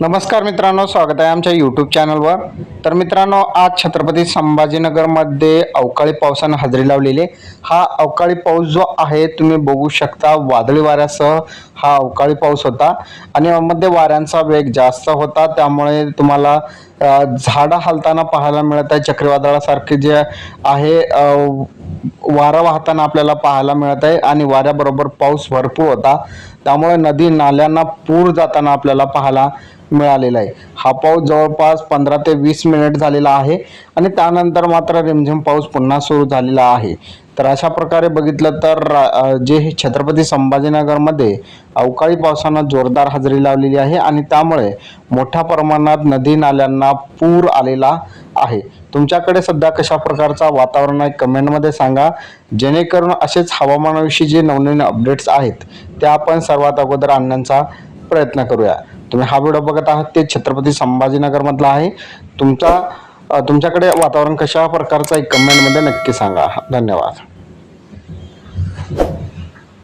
नमस्कार मित्रांनो स्वागत आहे आमच्या यूट्यूब चॅनलवर तर मित्रांनो आज छत्रपती संभाजीनगरमध्ये अवकाळी पावसानं हजेरी लावलेली हा अवकाळी पाऊस जो आहे तुम्ही बघू शकता वादळी वाऱ्यासह हा अवकाळी पाऊस होता. आणि मध्ये वाऱ्यांचा वेग जास्त होता त्यामुळे तुम्हाला झाडं हलताना पाहायला मिळत आहे. चक्रीवादळासारखे जे आहे वारा वाहताना आपल्याला पाहायला मिळत आहे आणि वाऱ्याबरोबर पाऊस भरपूर होता. त्यामुळे नदी नाल्यांना पूर जाताना आपल्याला पाहायला मिळालेला आहे. हा पाऊस जवळपास पंधरा ते वीस मिनिट झालेला आहे आणि त्यानंतर मात्र रिमझिम पाऊस पुन्हा सुरू झालेला आहे. तर अशा प्रकारे बघितलं तर जे हे छत्रपती संभाजीनगरमध्ये अवकाळी पावसानं जोरदार हजेरी लावलेली आहे आणि त्यामुळे मोठ्या प्रमाणात नदी नाल्यांना पूर आलेला आहे. तुमच्याकडे सध्या कशा प्रकारचा वातावरण आहे? कमेंटमध्ये सांगा. जेणेकरून असेच हवामानाविषयी जे नवनवीन अपडेट्स आहेत त्या आपण सर्वात अगोदर आणण्याचा प्रयत्न करूया. तुम्ही हा व्हिडिओ बघत आहात ते छत्रपती संभाजीनगरमधला आहे. तुमचा तुमच्याकडे वातावरण कशा प्रकारचं आहे? कमेंटमध्ये नक्की सांगा. धन्यवाद. Música